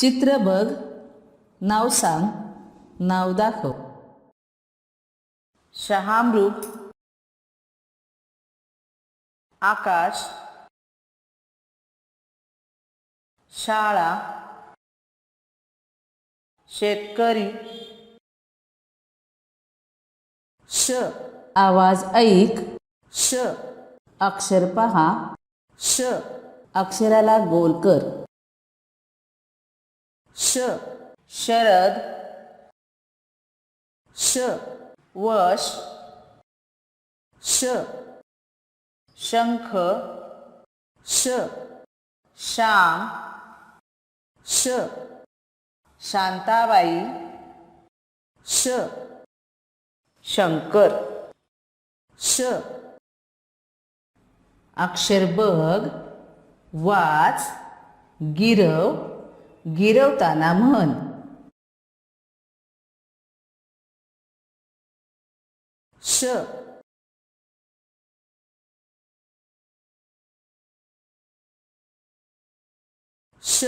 चित्र बघ. नाव सांग. नाव दाखव. शहामृग. आकाश. शाळा. शेतकरी. श. आवाज ऐक. श. अक्षर पहा. श. अक्षराला गोल कर. श शरद श वश श शंख श श्याम श शांताबाई श शंकर श अक्षर बघ वाच गिरव गिरवताना म्हण. श. श.